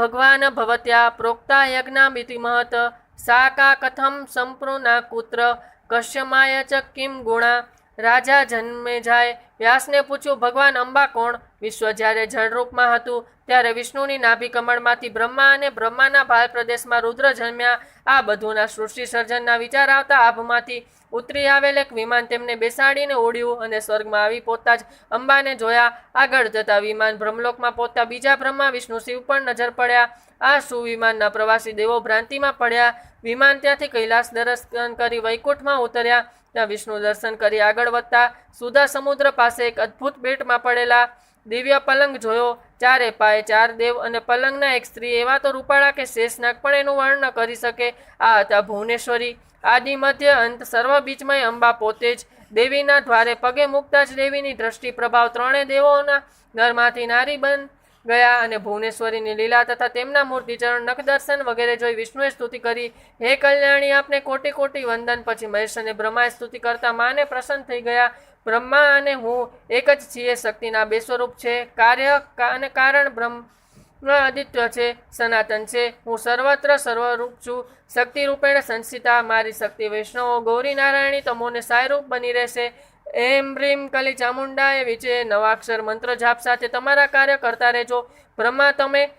ભગવાન ભવત્યા પ્રોક્તા યજ્ઞામિતિ મહત સા કા કથમ સંપૃના કુત્ર, કશ્યમાય ચ કિમ ગુણા, રાજા જન્મે જાય, વ્યાસને પૂછ્યું, ભગવાન, અંબા કોણ? વિશ્વ જ્યારે જળરૂપમાં હતું, ત્યારે વિષ્ણુની નાભી કમળમાંથી બ્રહ્મા અને બ્રહ્માના ભાલ પ્રદેશમાં રુદ્ર જન્મ્યા. આ બધુંના સૃષ્ટિ સર્જનના વિચાર આવતા આભમાંથી ઉતરી આવેલ એક વિમાન તેમને બેસાડીને ઉડ્યું અને સ્વર્ગમાં આવી પોતા જ અંબાને જોયા. આગળ જતા વિમાન બ્રહ્મલોકમાં પહોંચતા બીજા બ્રહ્મા વિષ્ણુ શિવ પણ નજર પડ્યા. આ સુવિમાનના પ્રવાસી દેવો ભ્રાંતિમાં પડ્યા. વિમાન ત્યાંથી કૈલાસ દર્શન કરી વૈકુંઠમાં ઉતર્યા. ત્યાં વિષ્ણુ દર્શન કરી આગળ વધતા. સુધા સમુદ્ર પાસે એક અદ્ભુત બેટમાં પડેલા દિવ્ય પલંગ જોયો. ચારે પાયે, ચાર દેવ અને પલંગના એક સ્ત્રી એવા તો રૂપાળા કે શેષનાગ પણ એનું વર્ણન કરી શકે. આ હતા ભુવનેશ્વરી. આદિ, મધ્ય, અંત સર્વ બીચમય અંબા પોતે જ દેવીના દ્વારે પગે મૂકતા જ દેવીની દ્રષ્ટિ પ્રભાવ ત્રણે દેવોના ઘરમાંથી નારી બન ગયા અને ભુવનેશ્વરીની લીલા તથા તેમના મૂર્તિચરણ નખ દર્શન વગેરે જોઈ વિષ્ણુએ સ્તુતિ કરી. હે કલ્યાણી, આપને કોટી કોટી વંદન. પછી મહેશ અને બ્રહ્માએ સ્તુતિ કરતા માને પ્રસન્ન થઈ ગયા. બ્રહ્મા અને હું એક જ છીએ શક્તિના બે સ્વરૂપ છે. કાર્ય અને કારણ બ્રહ્મ આદિત્ય છે, સનાતન છે. હું સર્વત્ર સર્વરૂપ છું. શક્તિ રૂપેણ સંસ્થિતા મારી શક્તિ વૈષ્ણવો, ગૌરી નારાયણી તમોને સાયરૂપ બની રહેશે. એમ રીમ કલી ચામુંડાએ વિચે નવાક્ષર મંત્ર જાપ સાથે તમારા કાર્ય કરતા રહેજો. બ્રહ્મા, તમે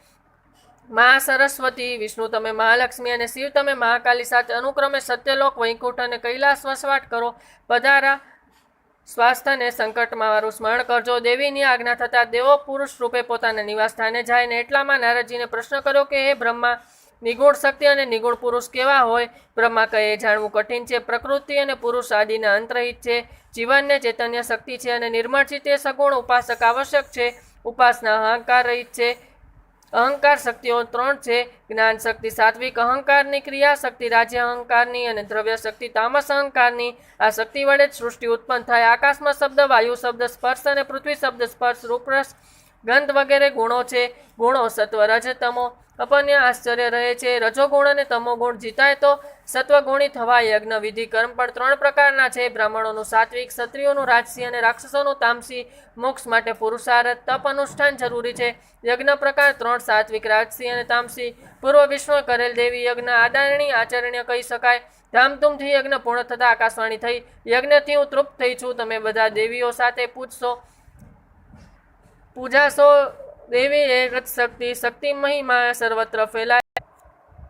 મા સરસ્વતી, વિષ્ણુ, તમે મહાલક્ષ્મી અને શિવ, તમે મહાકાલી સાથે અનુક્રમે સત્યલોક, વૈકુંઠ અને કૈલાસ વસવાટ કરો. પધારા. સ્વાસ્થ્યને સંકટમાં મારું સ્મરણ કરજો. દેવીની આજ્ઞા થતાં દેવો પુરુષ રૂપે પોતાના નિવાસ સ્થાને જાય ને એટલામાં નારદજીને પ્રશ્ન કર્યો કે, હે બ્રહ્મા નિગુણ શક્તિ અને નિગુણ પુરુષ કેવા હોય? બ્રહ્મા કહે જાણવું કઠિન છે. પ્રકૃતિ અને પુરુષ આદિના અંતરહિત છે. જીવનને ચૈતન્ય શક્તિ છે અને નિર્મળ છે. તે સગુણ ઉપાસક આવશ્યક છે. ઉપાસના અહંકાર રહિત છે. અહંકાર શક્તિઓ ત્રણ છે. જ્ઞાન શક્તિ સાત્વિક અહંકારની ક્રિયા શક્તિ રાજ્ય અહંકારની અને દ્રવ્ય શક્તિ તામસ અહંકારની. આ શક્તિ વડે જ સૃષ્ટિ ઉત્પન્ન થાય. આકાશમાં શબ્દ, વાયુ શબ્દ, સ્પર્શ અને પૃથ્વી શબ્દ, સ્પર્શ રૂપરસ ગંધ વગેરે ગુણો છે, ગુણો સત્વ રજ તમો. અપન્ય આશ્ચર્ય રહે છે રજોગુણ અને તમોગુણ જીતાય તો સત્વગુણી થવા યજ્ઞ વિધિ કર્મ. પણ ત્રણ પ્રકારના છે, બ્રાહ્મણોનું સાત્વિક, ક્ષત્રિયોનું રાજસી અને રાક્ષસોનું તામસી. મોક્ષ માટે પુરુષાર્થ, તપ અનુષ્ઠાન જરૂરી છે. યજ્ઞ પ્રકાર ત્રણ, સાત્વિક, રાજસી અને તામસી. પૂર્વ વિશ્વ કરેલ દેવી યજ્ઞ આદરણી, આચરણીય કહી શકાય. ધામધૂમથી યજ્ઞ પૂર્ણ થતાં આકાશવાણી થઈ. યજ્ઞથી હું તૃપ્ત થઈ છું. તમે બધા દેવીઓ સાથે પૂછશો. પૂજાશો દેવી એક જ શક્તિ શક્તિ મહિમા સર્વત્ર ફેલાય.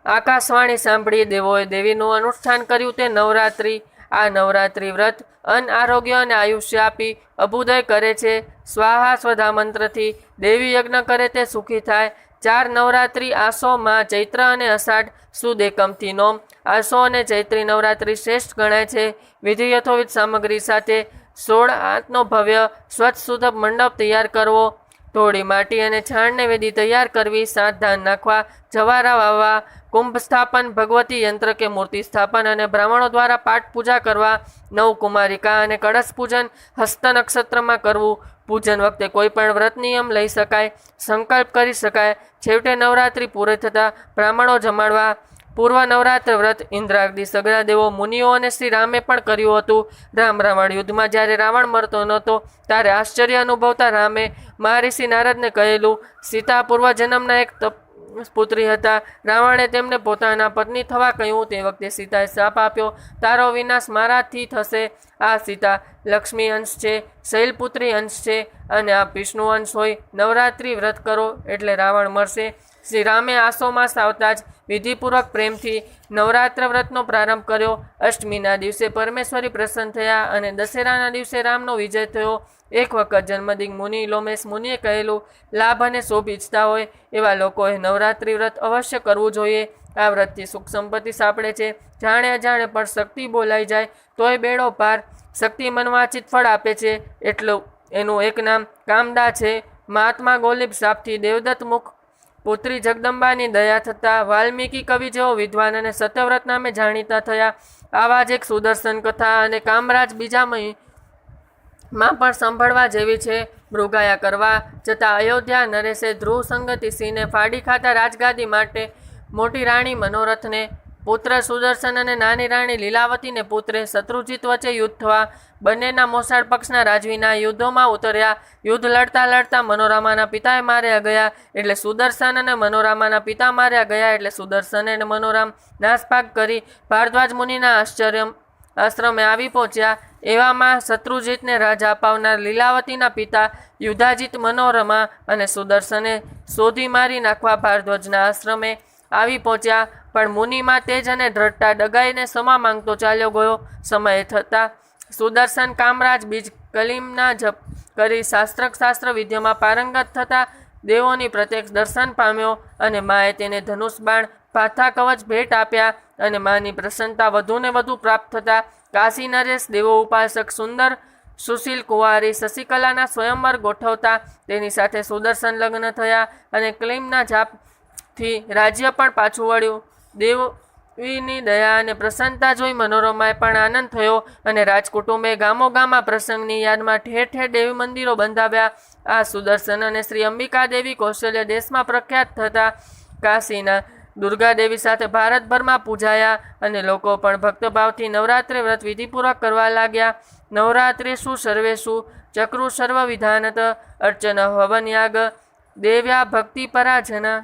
આકાશવાણી સાંભળી દેવોએ દેવીનું અનુષ્ઠાન કર્યું તે નવરાત્રિ. આ નવરાત્રિ વ્રત અન્ન આરોગ્ય અને આયુષ્ય આપી અભુદય કરે છે. સ્વાહા સ્વધા મંત્રથી દેવી યજ્ઞ કરે તે સુખી થાય. ચાર નવરાત્રિ આસોમાં ચૈત્ર અને અષાઢ સુદ એકમથી નોમ. આસો અને ચૈત્રી નવરાત્રિ શ્રેષ્ઠ ગણાય છે. વિધિ યથોવિધ સામગ્રી સાથે સોળ આઠનો ભવ્ય સ્વચ્છ શુદ્ધ મંડપ તૈયાર કરવો. થોડી માટી અને છાણને વેદી તૈયાર કરવી. સાત ધાન નાખવા, જવારા વાવવા. કુંભ સ્થાપન, ભગવતી યંત્ર કે મૂર્તિ સ્થાપન અને બ્રાહ્મણો દ્વારા પાઠ પૂજા કરવા. નવ કુમારિકા અને કળશ પૂજન હસ્ત નક્ષત્રમાં કરવું. પૂજન વખતે કોઈ પણ વ્રત નિયમ લઈ શકાય. સંકલ્પ કરી શકાય. છેવટે નવરાત્રિ પૂરી થતાં બ્રાહ્મણો જમાડવા. પૂર્વ નવરાત્ર વ્રત ઇન્દ્રાગ્નિ સગડા દેવો મુનિઓ અને શ્રી રામે પણ કર્યું હતું. રામ રાવણ યુદ્ધમાં જ્યારે રાવણ મરતો નહોતો, ત્યારે આશ્ચર્ય અનુભવતા રામે મહારિષિ નારદને કહેલું, સીતા પૂર્વ જન્મના એક તપ પુત્રી હતા. રાવણે તેમને પોતાના પત્ની થવા કહ્યું. તે વખતે સીતાએ શાપ આપ્યો. તારો વિનાશ મારાથી થશે. આ સીતા લક્ષ્મી અંશ છે, શૈલપુત્રી અંશ છે અને આ વિષ્ણુ અંશ હોય. નવરાત્રિ વ્રત કરો એટલે રાવણ મરશે. શ્રી રામે આસોમાસ આવતા જ વિધિપૂર્વક પ્રેમથી નવરાત્ર વ્રતનો પ્રારંભ કર્યો. અષ્ટમીના દિવસે પરમેશ્વરી પ્રસન્ન થયા અને દશેરાના દિવસે રામનો વિજય થયો. એક વખત જન્મદિન મુનિ લોમેશ મુનિએ કહેલું, લાભ અને શોભ ઈચ્છતા હોય એવા લોકોએ નવરાત્રિ વ્રત અવશ્ય કરવું જોઈએ. આ વ્રતથી સુખ સંપત્તિ સાંપડે છે. જાણે અજાણે પણ શક્તિ બોલાઈ જાય, તોય બેડો પાર. શક્તિ મનવાચિત ફળ આપે છે. એટલું, એનું એક નામ કામદા છે. મહાત્મા ગોલિબ સાપથી દેવદત્ત મુખ પુત્રી જગદંબાની દયા થતાં વાલ્મીકી કવિ જેવો વિદ્વાન અને સત્યવ્રત નામે જાણીતા થયા. આવા જ એક સુદર્શન કથા અને કામરાજ બીજામયમાં પણ સાંભળવા જેવી છે. મૃગાયા કરવા જતાં અયોધ્યા નરેશે ધ્રુવ સંગતિ સિંહને ફાડી ખાતા રાજગાદી માટે મોટી રાણી મનોરથને પુત્ર સુદર્શન અને નાની રાણી લીલાવતીને પુત્રે શત્રુજીત વચ્ચે યુદ્ધ થવા બંનેના મોસાળ પક્ષના રાજવીના યુદ્ધોમાં ઉતર્યા. યુદ્ધ લડતા લડતા મનોરમાના પિતાએ માર્યા ગયા એટલે સુદર્શન અને મનોરમાના પિતા માર્યા ગયા એટલે સુદર્શન અને મનોરામ નાસભાગ કરી ભારદ્વાજ મુનિના આશ્ચર્ય આશ્રમે આવી પહોંચ્યા. એવામાં શત્રુજીતને રાજા અપાવનાર લીલાવતીના પિતા યુધાજીત મનોરમા અને સુદર્શને શોધી મારી નાખવા ભારદ્વાજના આશ્રમે આવી પહોંચ્યા. પણ મુનિમાં તેજ અને દ્રઢતા ડગાઈને સમા માંગતો ચાલ્યો ગયો. સમય થતાં સુદર્શન કામરાજ બીજ કલીમના જપ કરી શાસ્ત્ર શાસ્ત્ર વિદ્યામાં પારંગત થતા દેવોની પ્રત્યક્ષ દર્શન પામ્યો અને માએ તેને ધનુષ બાણ, પાથા કવચ ભેટ આપ્યા અને માની પ્રસન્નતા વધુને વધુ પ્રાપ્ત થતા કાશી નરેશ દેવો ઉપાસક સુંદર સુશીલ કુંવારી શશિકલાના સ્વયંવર ગોઠવતા તેની સાથે સુદર્શન લગ્ન થયા અને ક્લેમના જાપથી રાજ્ય પણ પાછું વળ્યું. દેવીની દયા અને પ્રસન્નતા જોઈ મનોરમાએ પણ આનંદ થયો અને રાજકુટુંબે ગામો ગામમાં પ્રસંગની યાદમાં ઠેર ઠેર દેવી મંદિરો બંધાવ્યા. આ સુદર્શન અને શ્રી અંબિકા દેવી કૌશલ્ય દેશમાં પ્રખ્યાત થતા કાશીના દુર્ગા દેવી સાથે ભારતભરમાં પૂજાયા અને લોકો પણ ભક્તભાવથી નવરાત્રિ વ્રત વિધિપૂર્વક કરવા લાગ્યા. નવરાત્રિ શું સર્વેશું ચક્રુ સર્વ વિધાનત અર્ચન હવન યાગ દેવ્યા ભક્તિ પરાજના